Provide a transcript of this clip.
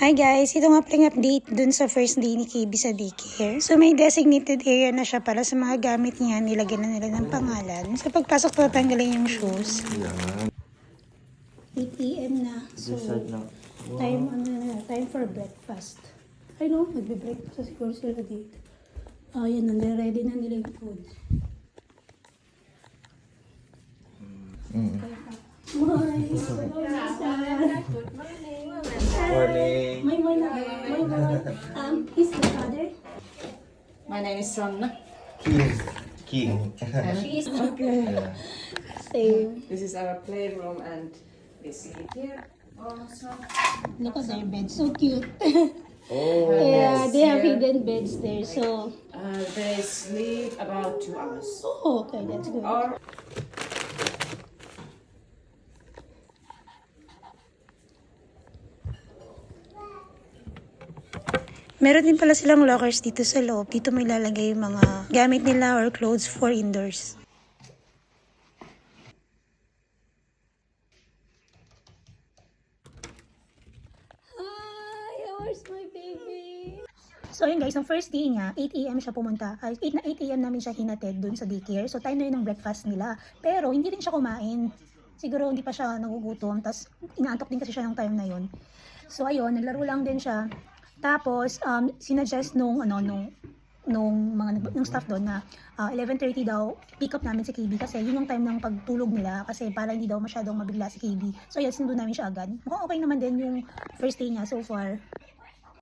Hi guys, ito nga pala update dun sa first day ni KB sa daycare. So may designated area na siya para sa mga gamit niya, nilagyan na nila ng pangalan. Sa pagpasok po, tanggalin yung shoes. 8 a.m. na. So, time, ano na, time for breakfast. I know, magbe-breakfast siguro sila dito. Oh, yan, nandire-ready na nila yung food. Morning. Morning. My my my my um is the father. My name is Sanna. King. King. She is okay. Same. This is our playroom and this here also. Look at their bed, so cute. oh. yeah, they have hidden beds there. So, Uh, they sleep about two hours. oh, okay, that's good. Or Meron din pala silang lockers dito sa loob. Dito may lalagay yung mga gamit nila or clothes for indoors. Hi, where's my baby? So yun guys, ang first day niya, 8 a.m. siya pumunta. Ay, 8 na 8 a.m. namin siya hinatid dun sa daycare. So time na yun ng breakfast nila. Pero hindi rin siya kumain. Siguro hindi pa siya nagugutom. Tapos inaantok din kasi siya ng time na yun. So ayun, naglaro lang din siya. Tapos um, sinuggest nung ano nung nung mga nung staff doon na ah, 11:30 daw pick up namin si KB kasi yun yung time ng pagtulog nila kasi para hindi daw masyadong mabigla si KB. So ayun, sinundo namin siya agad. Mukhang okay naman din yung first day niya so far.